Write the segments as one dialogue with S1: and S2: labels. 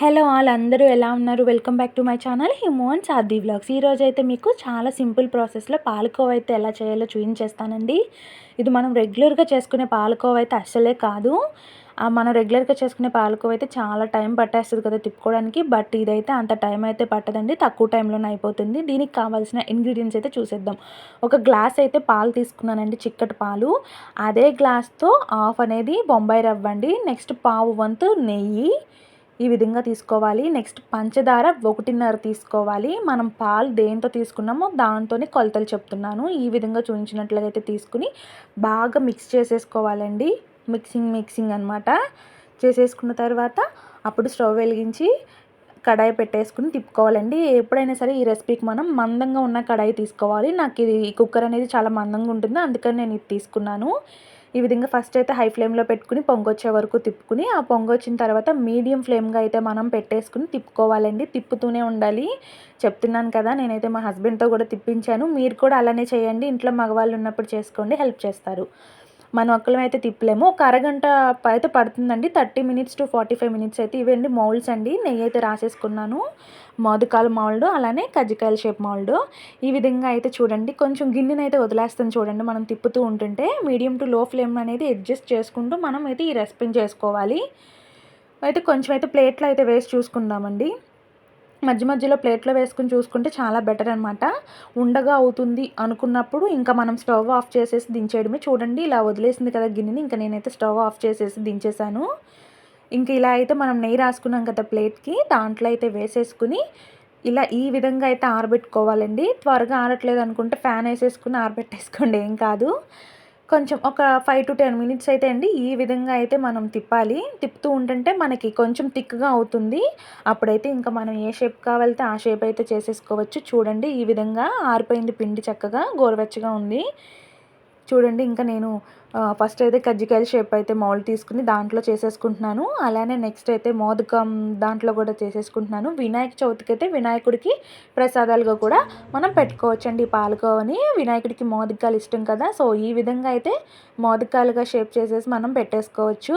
S1: Hello all అందరూ ఎలా ఉన్నారు? Welcome back to my channel హిమోన్ సాది బ్లాగ్స్ ఈరోజు అయితే మీకు చాలా సింపుల్ ప్రాసెస్లో పాలకోవ అయితే ఎలా చేయాలో చూపించేస్తానండి ఇది మనం రెగ్యులర్గా చేసుకునే పాలకోవ అయితే అస్సలే కాదు. మనం రెగ్యులర్గా చేసుకునే పాలకోవ అయితే చాలా టైం పట్టేస్తుంది కదా తిప్పుకోవడానికి. బట్ ఇదైతే అంత టైం అయితే పట్టదండి. తక్కువ టైంలోనే అయిపోతుంది. దీనికి కావాల్సిన ఇంగ్రీడియంట్స్ అయితే చూసేద్దాం. ఒక గ్లాస్ అయితే పాలు తీసుకున్నానండి చిక్కటి పాలు. అదే గ్లాస్తో హాఫ్ అనేది బొంబాయి రవ్వండి. నెక్స్ట్ పావు వంతు నెయ్యి. ఈ విధంగా తీసుకోవాలి. నెక్స్ట్ పంచదార ఒకటిన్నర తీసుకోవాలి. మనం పాలు దేంతో తీసుకున్నామో దాంతోనే కొలతలు చెప్తున్నాను. ఈ విధంగా చూపించినట్లయితే తీసుకుని బాగా మిక్స్ చేసేసుకోవాలండి. మిక్సింగ్ మిక్సింగ్ అనమాట చేసేసుకున్న తర్వాత అప్పుడు స్టవ్ వెలిగించి కడాయి పెట్టేసుకుని తిప్పుకోవాలండి. ఎప్పుడైనా సరే ఈ రెసిపీకి మనం మందంగా ఉన్న కడాయి తీసుకోవాలి. నాకు ఇది కుక్కర్ అనేది చాలా మందంగా ఉంటుంది. అందుకని నేను ఇది తీసుకున్నాను. ఈ విధంగా ఫస్ట్ అయితే హై ఫ్లేమ్లో పెట్టుకుని పొంగొచ్చే వరకు తిప్పుకుని ఆ పొంగొచ్చిన తర్వాత మీడియం ఫ్లేమ్గా అయితే మనం పెట్టేసుకుని తిప్పుకోవాలండి. తిప్పుతూనే ఉండాలి. చెప్తున్నాను కదా నేనైతే మా హస్బెండ్తో కూడా తిప్పించాను. మీరు కూడా అలానే చేయండి. ఇంట్లో మగవాళ్ళు ఉన్నప్పుడు చేసుకోండి. హెల్ప్ చేస్తారు. మనం ఒక్కలం అయితే తిప్పలేము. ఒక అరగంట అయితే పడుతుందండి. Thirty minutes to forty five minutes అయితే ఇవండి మౌల్డ్స్ అండి. నెయ్యి అయితే రాసేసుకున్నాను. మోదకాల మౌల్డ్ అలానే కజ్జికాయల షేప్ మౌల్డ్. ఈ విధంగా అయితే చూడండి. కొంచెం గిన్నెని అయితే వదిలేస్తుంది చూడండి. మనం తిప్పుతూ ఉంటుంటే మీడియం టు లో ఫ్లేమ్ అనేది అడ్జస్ట్ చేసుకుంటూ మనం అయితే ఈ రెసిపీని చేసుకోవాలి. అయితే కొంచెం అయితే ప్లేట్లో అయితే వేసి చూసుకుందామండి. మధ్య మధ్యలో ప్లేట్లో వేసుకుని చూసుకుంటే చాలా బెటర్ అనమాట ఉండగా అవుతుంది అనుకున్నప్పుడు ఇంకా మనం స్టవ్ ఆఫ్ చేసేసి దించేయడమే. చూడండి ఇలా వదిలేసింది కదా గిన్నెని ఇంకా నేనైతే స్టవ్ ఆఫ్ చేసేసి దించేసాను ఇంకా ఇలా అయితే మనం నెయ్యి రాసుకున్నాం కదా ప్లేట్కి దాంట్లో అయితే వేసేసుకుని ఇలా ఈ విధంగా అయితే ఆరబెట్టుకోవాలండి. త్వరగా ఆరట్లేదు అనుకుంటే ఫ్యాన్ వేసేసుకుని ఆరబెట్టేసుకోండి ఏం కాదు. కొంచెం ఒక ఫైవ్ టు టెన్ మినిట్స్ అయితే అండి. ఈ విధంగా అయితే మనం తిప్పాలి. తిప్పుతూ ఉంటుంటే మనకి కొంచెం థిక్గా అవుతుంది. అప్పుడైతే ఇంకా మనం ఏ షేప్ కావాలితే ఆ షేప్ అయితే చేసేసుకోవచ్చు. చూడండి ఈ విధంగా ఆరిపోయింది పిండి చక్కగా గోరువెచ్చగా ఉంది. చూడండి ఇంకా నేను ఫస్ట్ అయితే కజ్జికాయల షేప్ అయితే మౌల్డ్ తీసుకుని దాంట్లో చేసేసుకుంటున్నాను. అలానే నెక్స్ట్ అయితే మోదకం దాంట్లో కూడా చేసేసుకుంటున్నాను. వినాయక చవితికి అయితే వినాయకుడికి ప్రసాదాలుగా కూడా మనం పెట్టుకోవచ్చండి పాలకోవని వినాయకుడికి మోదకాలు ఇష్టం కదా సో ఈ విధంగా అయితే మోదకాలుగా షేప్ చేసేసి మనం పెట్టేసుకోవచ్చు.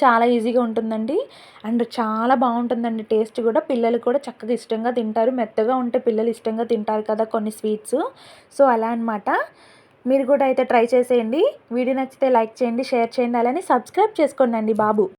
S1: చాలా ఈజీగా ఉంటుందండి. అండ్ చాలా బాగుంటుందండి టేస్ట్ కూడా. పిల్లలు కూడా చక్కగా ఇష్టంగా తింటారు. మెత్తగా ఉంటే పిల్లలు ఇష్టంగా తింటారు కదా కొన్ని స్వీట్స్ సో అలా అనమాట మీరు కూడా అయితే ట్రై చేసేయండి. వీడియో నచ్చితే లైక్ చేయండి షేర్ చేయండి అలానే సబ్స్క్రైబ్ చేసుకోండి బాబు.